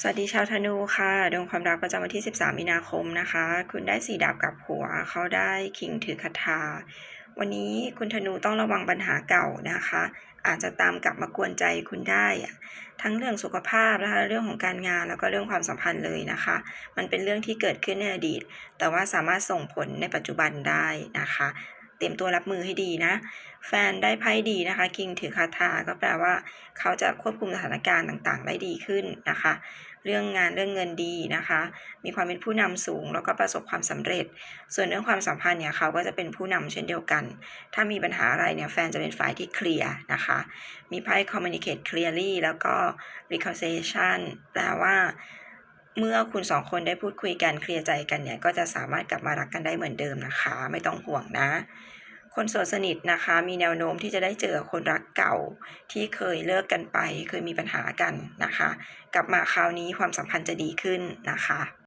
สวัสดีชาวธนูค่ะดวงความรักประจำวันที่ 13 มีนาคมนะคะ คุณได้สีดาบกับหัว เขาได้คิงถือคาถา วันนี้คุณธนูต้องระวังปัญหาเก่านะคะ อาจจะตามกลับมากวนใจคุณได้ ทั้งเรื่องสุขภาพนะคะเรื่องของการงานแล้วก็เรื่องความสัมพันธ์เลยนะคะ มันเป็นเรื่องที่เกิดขึ้นในอดีต แต่ว่าสามารถส่งผลในปัจจุบันได้นะคะ เตรียมตัวรับมือให้ดีนะ แฟนได้ไพ่ดีนะคะ คิงถือคาถาก็แปลว่า เขาจะควบคุมสถานการณ์ต่างๆ ได้ดีขึ้นนะคะ เรื่องงานเรื่องเงินดีนะคะ มีความเป็นผู้นำสูงแล้วก็ประสบความสำเร็จ ส่วนเรื่องความสัมพันธ์เนี่ยเขาก็จะเป็นผู้นำเช่นเดียวกัน ถ้ามีปัญหาอะไรเนี่ยแฟนจะเป็นฝ่ายที่เคลียร์นะคะ มีไพ่ communicate clearly แล้วก็ reconciliation แปลว่า เมื่อคุณสองคนได้พูดคุยกันเคลียร์ใจกันเนี่ยก็จะสามารถกลับมารักกันได้เหมือนเดิมนะคะ ไม่ต้องห่วงนะ คนโสดสนิทนะคะ มีแนวโน้มที่จะได้เจอคนรักเก่าที่เคยเลิกกันไป เคยมีปัญหากันนะคะ กลับมาคราวนี้ความสัมพันธ์จะดีขึ้นนะคะ